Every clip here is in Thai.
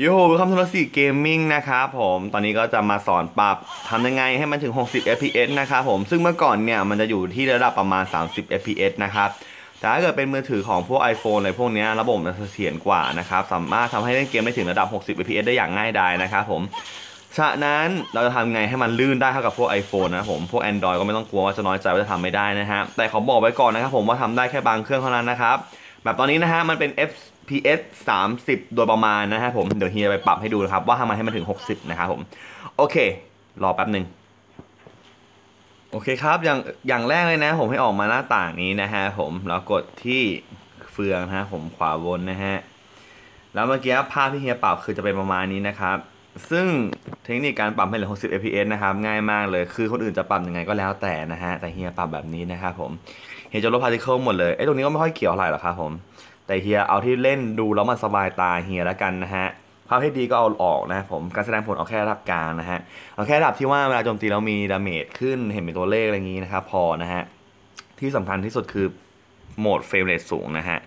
โยโฮคำทุนสีเกมมิ่งนะครับผม ตอนนี้ก็จะมาสอนปรับทำยังไงให้มันถึง 60 fps นะครับผม ซึ่งเมื่อก่อนเนี่ย มันจะอยู่ที่ระดับประมาณ 30 fps นะครับ แต่ถ้าเกิดเป็นมือถือของพวก iPhone อะไรพวกนี้ระบบมันเสถียรกว่านะครับ สามารถทำให้เล่นเกมได้ถึงระดับ 60 fps ได้อย่างง่ายดายนะครับผม ฉะนั้นเราจะทำไงให้มันลื่นได้เท่ากับพวก iPhone นะผม พวก Android ก็ไม่ต้องกลัวว่าจะน้อยใจว่าจะทำไม่ได้นะฮะ แต่เขาบอกไว้ก่อนนะครับผมว่าทำได้แค่บางเครื่องเท่านั้นนะครับ แบบตอนนี้นะฮะมันเป็น PS 30 โดยประมาณนะฮะผม เดี๋ยวเฮียไปปรับให้ดูนะครับ ว่าทำไมให้มันถึง 60 นะครับผม โอเค รอแป๊บหนึ่งโอเคครับ อย่างอย่างแรกเลยนะ ผมให้ออกมาหน้าต่างนี้นะฮะผมแล้วกดที่เฟืองนะฮะผมขวาบนนะฮะ แล้วเมื่อกี้ภาพที่เฮียปรับคือจะเป็นประมาณนี้นะครับ ซึ่งเทคนิคการปรับให้เหลือ 60 fps นะครับ ง่ายมากเลย คือคนอื่นจะปรับยังไงก็แล้วแต่นะฮะ แต่เฮียปรับแบบนี้นะครับผม เฮียจะลดพาร์ติเคิลหมดเลย ไอ้ตรงนี้ก็ไม่ค่อยเกี่ยวอะไรหรอกครับผม แต่เฮียเอาที่เล่นดูแล้วมันสบายตาเฮียแล้วกันนะฮะภาพที่ดีก็เอาออกนะผมการแสดงผลเอาแค่ระดับกลางนะฮะเอาแค่ระดับที่ว่าเวลาโจมตีแล้วมีดาเมจขึ้นเห็นเป็นตัวเลขอะไรอย่างนี้นะครับพอนะฮะที่สำคัญที่สุดคือโหมดเฟรมเรทสูงนะฮะ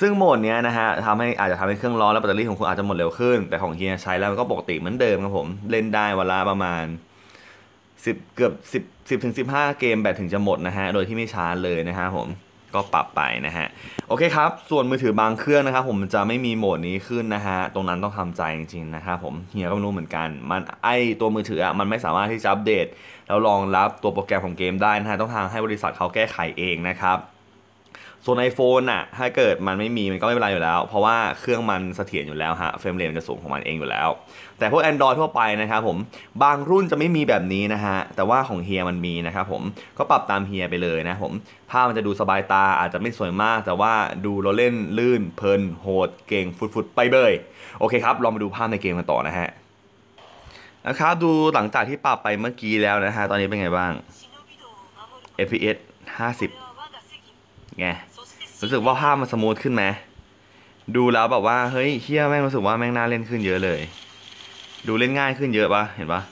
ซึ่งโหมดนี้นะฮะทำให้อาจจะทำให้เครื่องร้อนและแบตเตอรี่ของคุณอาจจะหมดเร็วขึ้น แต่ของเฮียใช้แล้วมันก็ปกติเหมือนเดิมครับผมเล่นได้วันละประมาณ 10 เกือบ 10 10ถึง15 เกมแบตถึงจะหมดนะฮะโดยที่ไม่ช้าเลยนะฮะผม ก็ปรับไปนะฮะโอเคครับ ส่วนมือถือบางเครื่องนะครับผมจะไม่มีโหมดนี้ขึ้นนะฮะตรงนั้นต้องทำใจจริงๆนะครับผมเฮียก็ไม่รู้เหมือนกัน มันไอตัวมือถืออะมันไม่สามารถที่จะอัปเดต แล้วรองรับตัวโปรแกรมของเกมได้นะฮะต้องทางให้บริษัทเขาแก้ไขเองนะครับ ส่วน iPhone อะถ้าเกิดมันไม่มีมันก็ไม่เป็นไรอยู่แล้ว เพราะว่าเครื่องมันเสถียรอยู่แล้วฮะเฟรมเรทมันจะสูงของมันเองอยู่แล้ว แต่พวก Android ทั่วไปนะครับผมบางรุ่นจะไม่มีแบบนี้นะฮะแต่ว่าของเฮียมันมีนะครับผมก็ปรับตามเฮียไปเลยนะผมภาพมันจะดูสบายตาอาจจะไม่สวยมาก แต่ว่าดูเราเล่นลื่นเพลินโหดเก่งฟุดๆไปเบยโอเคครับลองมาดูภาพในเกมกันต่อนะฮะนะครับดูหลังจากที่ปรับไปเมื่อกี้แล้วนะฮะตอนนี้เป็นไงบ้าง FPS 50 ไงรู้สึกว่าภาพมันสมูทขึ้นไหมดูแล้วแบบว่าเฮ้ยเฮียแม่งรู้สึกว่าแม่งน่าเล่นขึ้นเยอะเลย ดูเล่นง่ายขึ้นเยอะปะเห็นปะ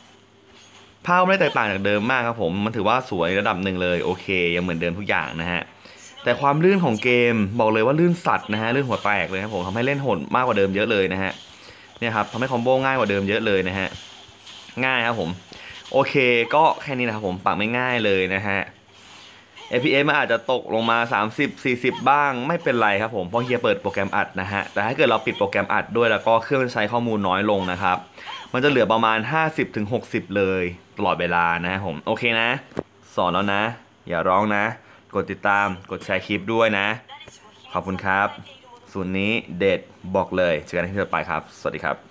ภาพไม่ได้แตกต่างจากเดิมมากครับผมมันถือว่าสวยระดับหนึ่งเลยโอเค ยังเหมือนเดิมทุกอย่างนะฮะแต่ความลื่นของเกมบอกเลยว่าลื่นสัตว์นะฮะลื่นหัวแตกเลยครับผมทำให้เล่นโหดมากกว่าเดิมเยอะเลยนะฮะเนี่ยครับทำให้คอมโบง่ายกว่าเดิมเยอะเลยนะฮะง่ายครับผมโอเคก็แค่นี้นะครับผมปรับไม่ง่ายเลยนะฮะ FPS มันอาจจะตกลงมา 30 40 บ้าง ไม่เป็นไรครับผมเพราะเฮียเปิดโปรแกรมอัดนะฮะแต่ถ้าเกิดเราปิดโปรแกรมอัดด้วยแล้วก็เครื่องใช้ข้อมูลน้อยลงนะครับ มันจะเหลือประมาณ 50-60 เลยตลอดเวลานะผมโอเคนะ สอนแล้วนะ อย่าร้องนะ กดติดตามกดแชร์คลิปด้วยนะ ขอบคุณครับส่วนนี้เด็ดบอกเลยเจอกันที่ต่อไปครับ สวัสดีครับ